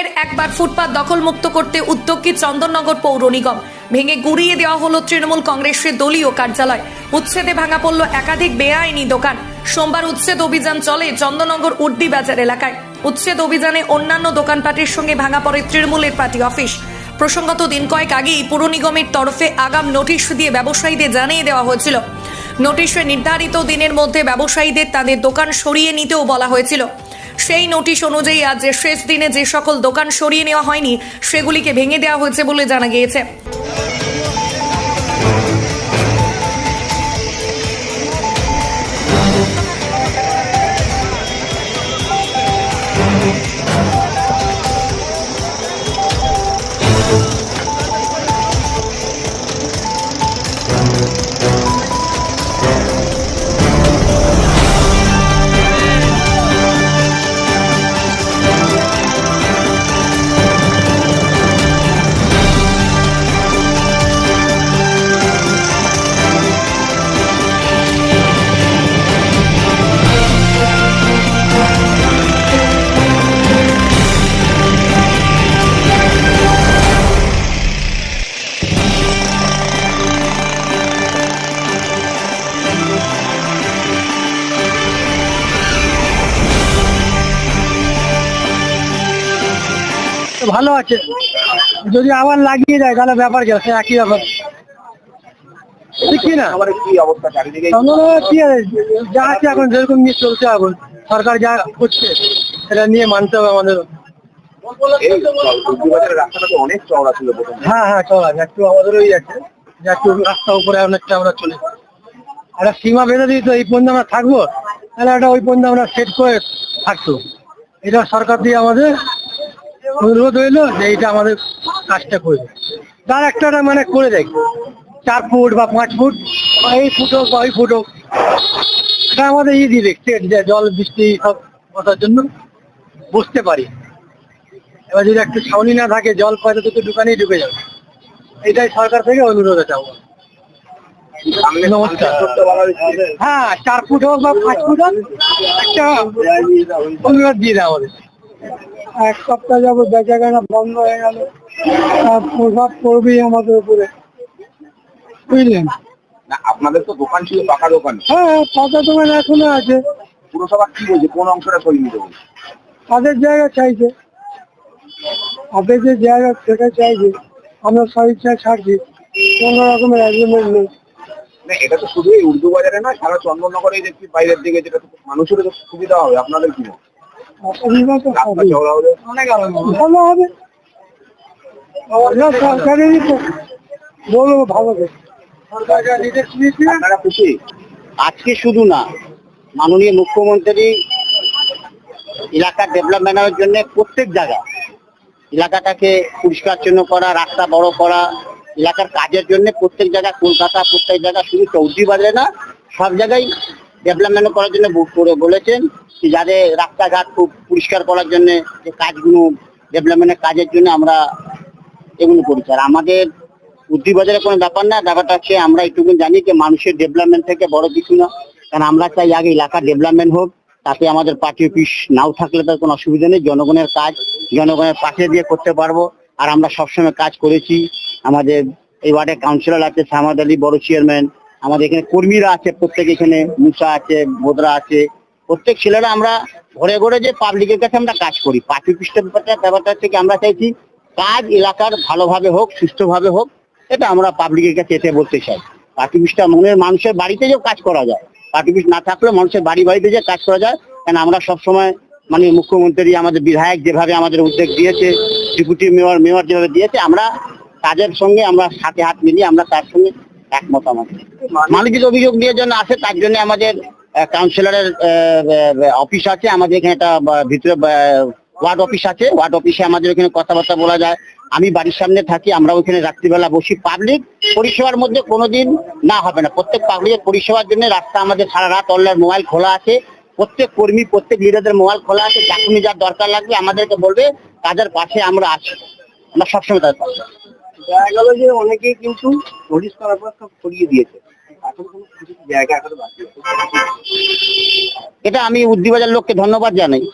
এর একবার ফুটপাত দখলমুক্ত করতে উদ্যোগী চন্দননগর পৌর নিগম। ভেঙে গুড়িয়ে দেওয়া হলো তৃণমূল কংগ্রেসের দলীয় কার্যালয়। উচ্ছেদে ভাঙা পড়ল একাধিক বেআইনি দোকান। সোমবার উচ্ছেদ অভিযান চলে চন্দননগর উড্ডি বাজার এলাকায়। উচ্ছেদ অভিযানে অন্যান্য দোকানপাটের সঙ্গে ভাঙা পড়ে তৃণমূলের পার্টি অফিস। প্রসঙ্গত দিন কয়েক আগেই পুর নিগমের তরফে আগাম নোটিশ দিয়ে ব্যবসায়ীদের জানিয়ে দেওয়া হয়েছিল। নোটিশে নির্ধারিত দিনের মধ্যে ব্যবসায়ীদের তাদের দোকান সরিয়ে নিতেও বলা হয়েছিল। সেই নোটিশ অনুযায়ী আজ শেষ দিনে যে সকল দোকান সরিয়ে নেওয়া হয়নি, সেগুলিকে ভেঙে দেওয়া হয়েছে বলে জানা গিয়েছে। তো ভালো আছে। যদি আবার লাগিয়ে দেয় তাহলে ব্যাপার কি? সে একই ব্যাপার। কি না? কি আছে যা আছে এখন যেরকম নিয়ে চলছে এখন সরকার যা করছে সেটা নিয়ে মানতে হবে আমাদের। এই বাজারের রাস্তাটা তো অনেক চওড়া ছিল হ্যাঁ হ্যাঁ আছে একটু আমাদের ওই আছে। যে একটু রাস্তা উপরে অনেকটা আমরা চলে। একটা সীমা বেঁধে দিই তো এই পর্যন্ত আমরা থাকব তাহলে একটা ওই পর্যন্ত আমরা সেট করে থাকতো এটা সরকার দিয়ে আমাদের অনুরোধ হইল যে এইটা আমাদের কাজটা করবে তার একটা মানে করে দেখ চার ফুট বা পাঁচ ফুট এই ফুট হোক বা ওই ফুট হোক। এটা আমাদের ই দিবে জল বৃষ্টি সব বসার জন্য বসতে পারি। এবার যদি একটু ছাউনি না থাকে জল পয়সা তো দোকানেই ঢুকে যাবে। এটাই সরকার থেকে অনুরোধ সামনে নমস্কার। হ্যাঁ চার ফুট হোক বা পাঁচ ফুট হোক একটা অনুরোধ দিয়ে দেয় আমাদের। এক সপ্তাহ যাব বেচা কেনা বন্ধ হয়ে গেল। তার প্রভাব পড়বেই আমাদের উপরে। বুঝলেন? না আপনাদের তো দোকান ছিল পাকা দোকান। হ্যাঁ পাতা দোকান এখনও আছে। পুরসভা কি বলছে? কোন অংশটা সরিয়ে নিতে বলছে? তাদের জায়গা চাইছে। তাদের যে জায়গা সেটা চাইছে। আমরা স্বেচ্ছা ছাড়ছি। কোনো রকমের অ্যাগ্রিমেন্ট নেই। না এটা তো শুধু এই উর্দু বাজারে নয় সারা চন্দননগরে দেখছি বাইরের দিকে যেটা তো মানুষের সুবিধা হবে। আপনাদের কি মত? অসুবিধা তো রাস্তা হবেই। চওড়া হলে ভালো হবে। সরকারেরই বলব ভালো আজকে শুধু না, মাননীয় মুখ্যমন্ত্রী এলাকার ডেভেলপমেন্টের জন্য প্রত্যেক জায়গায় এলাকাটাকে পরিষ্কার জন্য করা, রাস্তা বড় করা, এলাকার কাজের জন্য প্রত্যেক জায়গায় কলকাতা, প্রত্যেক জায়গায় শুধু চৌধুরী বাজারে না, সব জায়গায় ডেভেলপমেন্ট করার জন্য বুক করে বলেছেন। যাদের রাস্তাঘাট খুব পরিষ্কার করার জন্য, যে কাজগুলো ডেভেলপমেন্টের কাজের জন্য আমরা এগুলো করেছি। আর আমাদের বুদ্ধি বাজারে কোনো ব্যাপার না, ব্যাপারটা হচ্ছে আমরা এইটুকু জানি যে মানুষের ডেভেলপমেন্ট থেকে বড় কিছু না। কারণ আমরা চাই আগে এলাকার ডেভেলপমেন্ট হোক, তাতে আমাদের পার্টি অফিস নাও থাকলে তার কোনো অসুবিধা নেই, জনগণের কাজ, জনগণের পাশে দিয়ে করতে পারব। আর আমরা সবসময় কাজ করেছি। আমাদের এই ওয়ার্ডে কাউন্সিলর আছে, সামাদ আলী বড় চেয়ারম্যান আমাদের এখানে কর্মীরা আছে, প্রত্যেক এখানে মুসা আছে বোদরা আছে। প্রত্যেক ছেলেরা আমরা ঘরে ঘরে যে পাবলিকের কাছে আমরা কাজ করি। পার্টি অফিসটা ব্যাপারটা ব্যাপারটা হচ্ছে কি, আমরা চাইছি কাজ এলাকার ভালোভাবে হোক সুস্থভাবে হোক, এটা আমরা পাবলিকের কাছে এতে বলতে চাই। পার্টি অফিসটা মনের মানুষের বাড়িতে যে কাজ করা যায়, পার্টি অফিস না থাকলেও মানুষের বাড়ি বাড়িতে যে কাজ করা যায়, কেন আমরা সবসময় মানে মুখ্যমন্ত্রী, আমাদের বিধায়ক যেভাবে আমাদের উদ্যোগ দিয়েছে ডেপুটি মেয়র মেয়র যেভাবে দিয়েছে, আমরা তাদের সঙ্গে আমরা সাথে হাত মিলিয়ে আমরা তার সঙ্গে একমত আমাদের। যদি অভিযোগ নিয়ে জন্য আসে, তার জন্য আমাদের কাউন্সিলরের অফিস আছে, আমাদের এখানে একটা ভিতরে ওয়ার্ড অফিস আছে। ওয়ার্ড অফিসে আমাদের ওখানে কথাবার্তা বলা যায়। আমি বাড়ির সামনে থাকি, আমরা ওখানে রাত্রিবেলা বসি। পাবলিক পরিষেবার মধ্যে কোনোদিন না হবে না। প্রত্যেক পাবলিকের পরিষেবার জন্য রাস্তা আমাদের সারা রাত অনলাইন মোবাইল খোলা আছে। প্রত্যেক কর্মী, প্রত্যেক লিডারদের মোবাইল খোলা আছে। যখনই যার দরকার লাগবে, আমাদেরকে বলবে, তাদের পাশে আমরা আছি। আমরা সবসময় তাদের পাশে। দেখা গেল যে অনেকেই কিন্তু নোটিশ করার পর সব সরিয়ে দিয়েছে। এটা আমি উদ্দিবাজার লোককে ধন্যবাদ জানাই।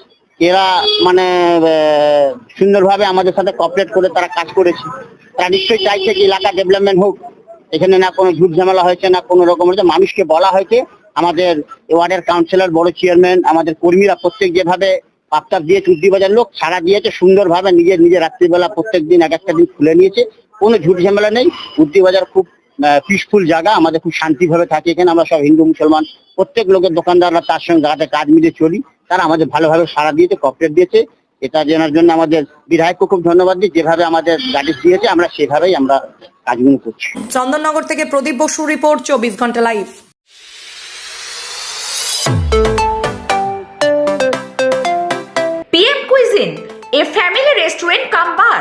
এরা মানে সুন্দরভাবে আমাদের সাথে কপারেট করে তারা কাজ করেছে। তারা নিশ্চয়ই চাইছে যে এলাকা ডেভেলপমেন্ট হোক। এখানে না কোনো ঝুট ঝামেলা হয়েছে, না কোনো রকম হয়েছে। মানুষকে বলা হয়েছে, আমাদের ওয়ার্ডের কাউন্সিলর বড় চেয়ারম্যান আমাদের কর্মীরা প্রত্যেক যেভাবে পাপ্তাপ দিয়েছে উদ্দিবাজার লোক সারা দিয়েছে, সুন্দরভাবে নিজের নিজের রাত্রিবেলা প্রত্যেক দিন এক একটা দিন খুলে নিয়েছে। কোনো ঝুট ঝামেলা নেই। উদ্দিবাজার খুব পিসফুল জায়গা। আমাদের খুব শান্তিভাবে থাকি এখানে। আমরা সব হিন্দু মুসলমান প্রত্যেক লোকের দোকানদাররা তার সঙ্গে হাতে কাজ মিলে চলি তারা আমাদের ভালোভাবে সারা দিয়েছে কপারেট দিয়েছে। এটা জানার জন্য আমাদের বিধায়ককে খুব ধন্যবাদ দিই। যেভাবে আমাদের গাইডেন্স দিয়েছে আমরা সেভাবেই আমরা কাজগুলো করছি। চন্দননগর থেকে প্রদীপ বসু রিপোর্ট চব্বিশ ঘণ্টা live PM Cuisine, a family restaurant cum bar.